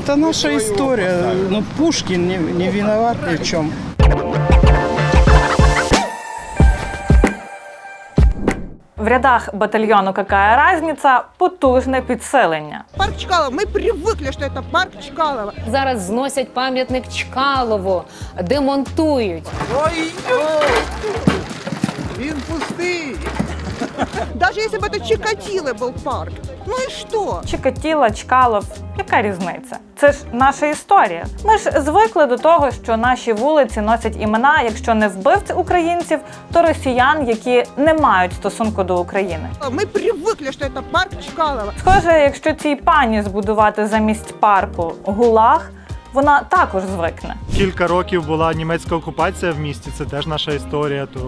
Это наша история. Ну, Пушкин не, не виноват ни в чем. В рядах батальйону «Какая разниця» потужне підсилення. Парк Чкалова. Мы привыкли, что это парк Чкалова. Зараз зносять пам'ятник Чкалову, демонтують. Він пустий. Даже если бы это Чикатило был парк. Ну и что? Чикатіла, Чкалов, яка різниця? Це ж наша історія. Ми ж звикли до того, що наші вулиці носять імена, якщо не вбивць українців, то росіян, які не мають стосунку до України. Мы привыкли, что это парк Чкалова. Схоже, якщо цій пані збудувати замість парку гулаг, вона також звикне. Кілька років була німецька окупація в місті. Це теж наша історія. То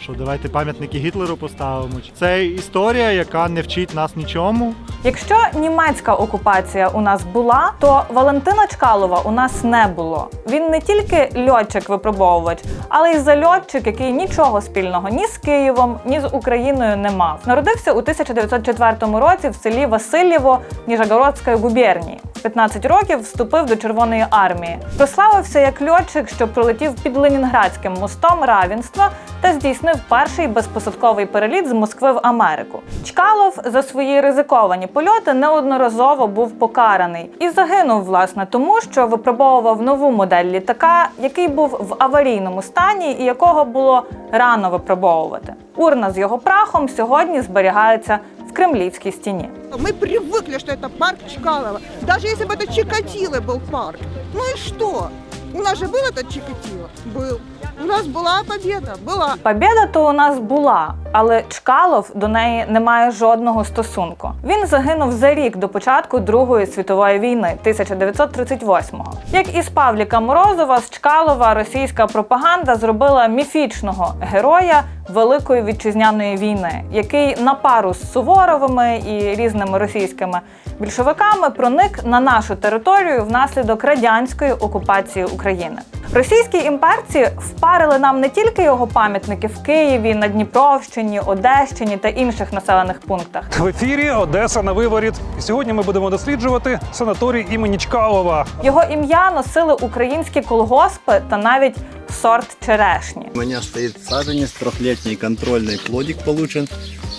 що давайте пам'ятники Гітлеру поставимо. Це історія, яка не вчить нас нічому. Якщо німецька окупація у нас була, то Валентина Чкалова у нас не було. Він не тільки льотчик-випробовувач, але й зальотчик, який нічого спільного ні з Києвом, ні з Україною не мав. Народився у 1904 році в селі Васильєво Ніжегородської губернії. В 15 років вступив до Червоної армії. Прославився як льотчик, що пролетів під Ленінградським мостом равенства та здійснив перший безпосадковий переліт з Москви в Америку. Чкалов за свої ризиковані польоти неодноразово був покараний і загинув, власне, тому що випробовував нову модель літака, який був в аварійному стані і якого було рано випробовувати. Урна з його прахом сьогодні зберігається в Кремлівській стіні. Мы привыкли, что это парк Чкалова. Даже если бы это Чикатило был парк. Ну и что? У нас же был этот Чикатило? Был. У нас была победа. Была. Побєда то у нас була, але Чкалов до неї не має жодного стосунку. Він загинув за рік до початку Другої світової війни 1938-го. Як і з Павліка Морозова, з Чкалова російська пропаганда зробила міфічного героя Великої вітчизняної війни, який на пару з Суворовими і різними російськими більшовиками проник на нашу територію внаслідок радянської окупації України. Російські імперці впарили нам не тільки його пам'ятники в Києві, на Дніпровщині, Одещині та інших населених пунктах. В ефірі Одеса на виворіт. Сьогодні ми будемо досліджувати санаторій імені Чкалова. Його ім'я носили українські колгоспи та навіть сорт черешні. У меня стоит саженец, трехлетний контрольный плодик получен,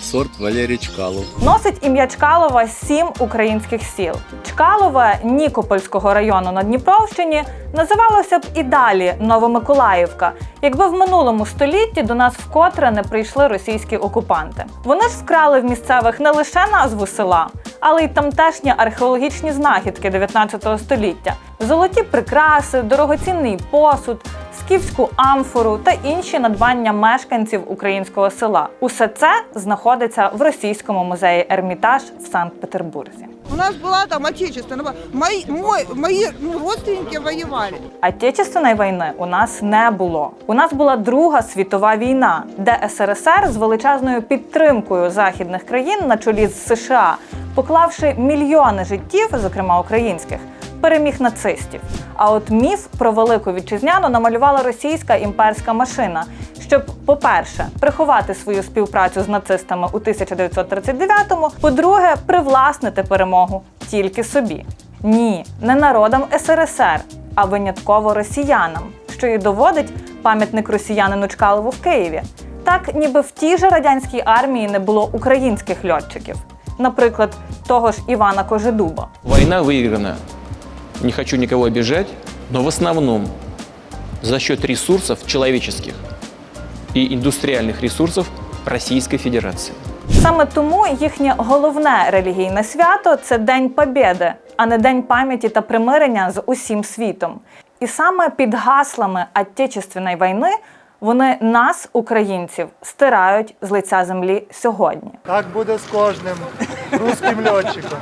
сорт Валерий Чкалов. Носить ім'я Чкалова сім українських сіл. Чкалове Нікопольського району на Дніпровщині називалося б і далі Новомиколаївка, якби в минулому столітті до нас вкотре не прийшли російські окупанти. Вони ж вкрали в місцевих не лише назву села, але й тамтешні археологічні знахідки 19 століття, золоті прикраси, дорогоцінний посуд, скіфську амфору та інші надбання мешканців українського села. Усе це знаходиться в російському музеї Ермітаж в Санкт-Петербурзі. У нас была там отечественная. Мои, мой, мои ну, родственники воевали. Отечественної війни у нас не було. У нас була Друга світова війна, де СРСР з величезною підтримкою західних країн на чолі з США, поклавши мільйони життів, зокрема українських, переміг нацистів. А от міф про велику вітчизняну намалювала російська імперська машина, щоб, по-перше, приховати свою співпрацю з нацистами у 1939-му, по-друге, привласнити перемогу тільки собі. Ні, не народам СРСР, а винятково росіянам, що і доводить пам'ятник росіянину Чкалову в Києві. Так, ніби в тій же радянській армії не було українських льотчиків, наприклад, того ж Івана Кожедуба. Война выиграна. Не хочу никого обижать, но в основном за счет ресурсов человеческих и индустриальных ресурсов Российской Федерации. Саме тому їхнє головне релігійне свято це День Побєди, а не День пам'яті та примирення з усім світом. І саме під гаслами Отечественної війни вони нас, українців, стирають з лиця землі сьогодні. Так буде з кожним руським льотчиком.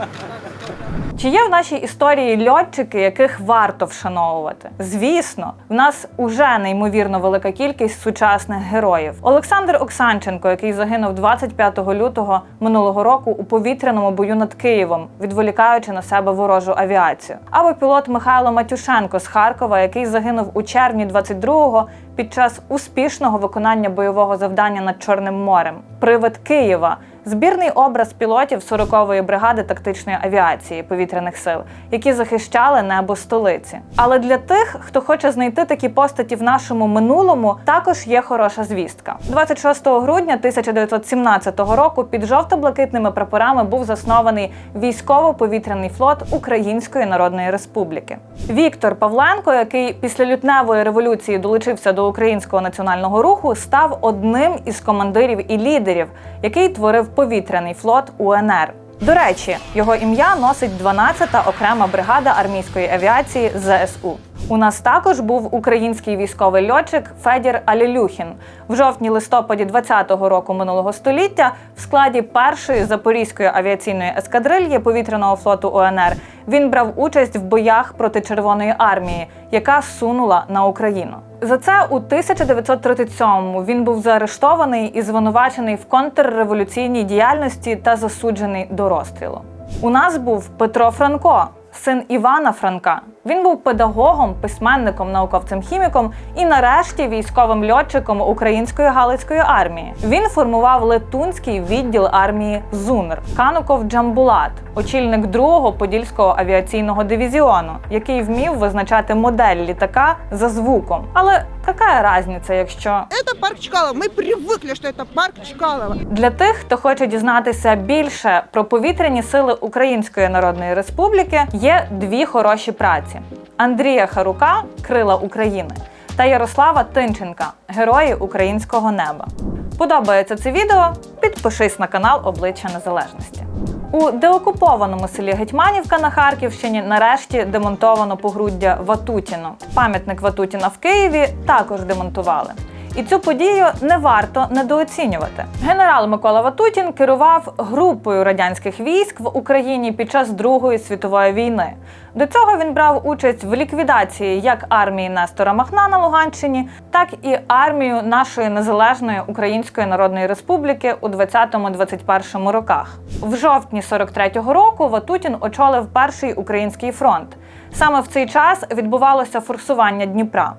Чи є в нашій історії льотчики, яких варто вшановувати? Звісно, в нас уже неймовірно велика кількість сучасних героїв. Олександр Оксанченко, який загинув 25 лютого минулого року у повітряному бою над Києвом, відволікаючи на себе ворожу авіацію. Або пілот Михайло Матюшенко з Харкова, який загинув у червні 22-го під час успішного виконання бойового завдання над Чорним морем. Привид Києва Збірний образ пілотів 40-ї бригади тактичної авіації повітряних сил, які захищали небо столиці. Але для тих, хто хоче знайти такі постаті в нашому минулому, також є хороша звістка. 26 грудня 1917 року під жовто-блакитними прапорами був заснований військово-повітряний флот Української Народної Республіки. Віктор Павленко, який після лютневої революції долучився до українського національного руху, став одним із командирів і лідерів, який творив повітряний флот УНР. До речі, його ім'я носить 12-та окрема бригада армійської авіації ЗСУ. У нас також був український військовий льотчик Федір Алілюхін. В жовтні-листопаді 20-го року минулого століття в складі першої запорізької авіаційної ескадрильї повітряного флоту УНР він брав участь в боях проти Червоної армії, яка сунула на Україну. За це у 1937-му він був заарештований і звинувачений в контрреволюційній діяльності та засуджений до розстрілу. У нас був Петро Франко, син Івана Франка. Він був педагогом, письменником, науковцем-хіміком і, нарешті, військовим льотчиком української галицької армії. Він формував летунський відділ армії ЗУНР Кануков Джамбулат, очільник другого подільського авіаційного дивізіону, який вмів визначати модель літака за звуком. Але яка різниця, якщо Это парк Чкалова. Мы привыкли, что это парк Чкалова. Для тих, хто хоче дізнатися більше про повітряні сили Української Народної Республіки, є дві хороші праці: Андрія Харука Крила України та Ярослава Тинченка Герої українського неба. Подобається це відео? Підпишись на канал Обличчя Незалежності. У деокупованому селі Гетьманівка на Харківщині нарешті демонтовано погруддя Ватутіно. Пам'ятник Ватутіна в Києві також демонтували. І цю подію не варто недооцінювати. Генерал Микола Ватутін керував групою радянських військ в Україні під час Другої світової війни. До цього він брав участь в ліквідації як армії Нестора Махна на Луганщині, так і армію нашої незалежної Української Народної Республіки у 20-21 роках. В жовтні 43-го року Ватутін очолив перший український фронт. Саме в цей час відбувалося форсування Дніпра.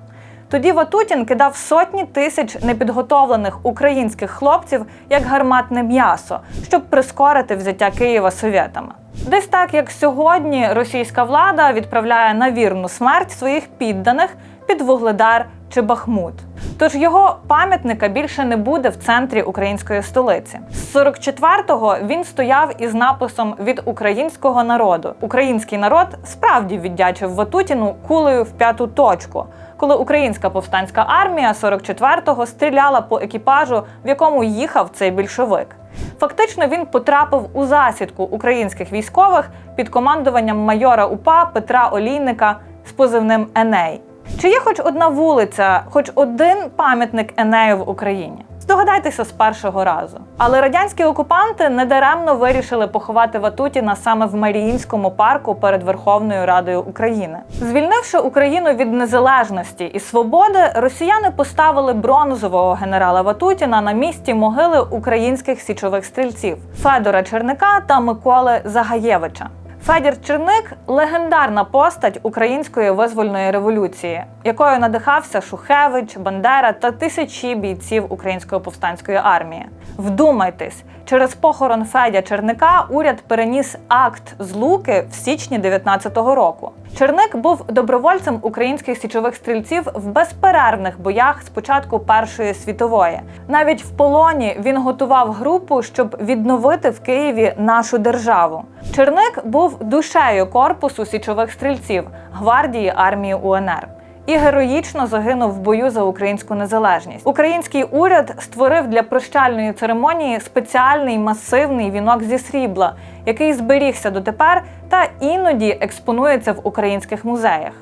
Тоді Ватутін кидав сотні тисяч непідготовлених українських хлопців як гарматне м'ясо, щоб прискорити взяття Києва совєтами. Десь так як сьогодні російська влада відправляє на вірну смерть своїх підданих під Вугледар чи Бахмут. Тож його пам'ятника більше не буде в центрі української столиці. З 44-го він стояв із написом від українського народу. Український народ справді віддячив Ватутіну кулею в п'яту точку, коли українська повстанська армія 44-го стріляла по екіпажу, в якому їхав цей більшовик. Фактично він потрапив у засідку українських військових під командуванням майора УПА Петра Олійника з позивним Еней. Чи є хоч одна вулиця, хоч один пам'ятник Енею в Україні? Здогадайтеся з першого разу. Але радянські окупанти недаремно вирішили поховати Ватутіна саме в Маріїнському парку перед Верховною Радою України. Звільнивши Україну від незалежності і свободи, росіяни поставили бронзового генерала Ватутіна на місці могили українських січових стрільців Федора Черника та Миколи Загаєвича. Федір Черник легендарна постать української визвольної революції, якою надихався Шухевич, Бандера та тисячі бійців української повстанської армії. Вдумайтесь, через похорон Федя Черника уряд переніс акт злуки в січні 19-го року. Черник був добровольцем українських січових стрільців в безперервних боях з початку Першої світової. Навіть в полоні він готував групу, щоб відновити в Києві нашу державу. Черник був душею корпусу січових стрільців гвардії армії УНР. І героїчно загинув в бою за українську незалежність. Український уряд створив для прощальної церемонії спеціальний масивний вінок зі срібла, який зберігся дотепер та іноді експонується в українських музеях.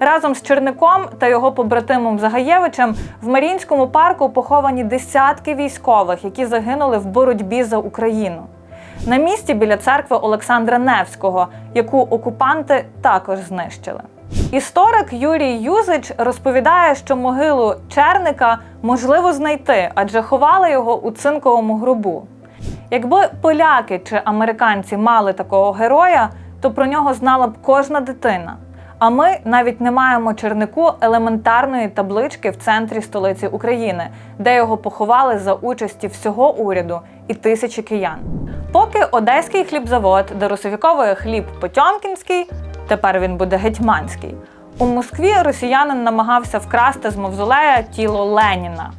Разом з Черником та його побратимом Загаєвичем в Маріїнському парку поховані десятки військових, які загинули в боротьбі за Україну. На місці біля церкви Олександра Невського, яку окупанти також знищили. Історик Юрій Юзич розповідає, що могилу Черника можливо знайти, адже ховали його у цинковому гробу. Якби поляки чи американці мали такого героя, то про нього знала б кожна дитина. А ми навіть не маємо чернику елементарної таблички в центрі столиці України, де його поховали за участі всього уряду і тисячі киян. Поки одеський хлібзавод, де русифіковує хліб Потьомкінський, тепер він буде гетьманський. У Москві росіянин намагався вкрасти з мавзолея тіло Леніна.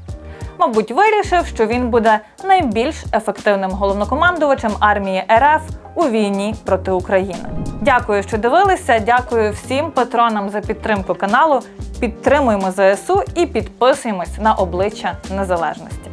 Мабуть, вирішив, що він буде найбільш ефективним головнокомандувачем армії РФ у війні проти України. Дякую, що дивилися. Дякую всім патронам за підтримку каналу. Підтримуємо ЗСУ і підписуємось на обличчя незалежності.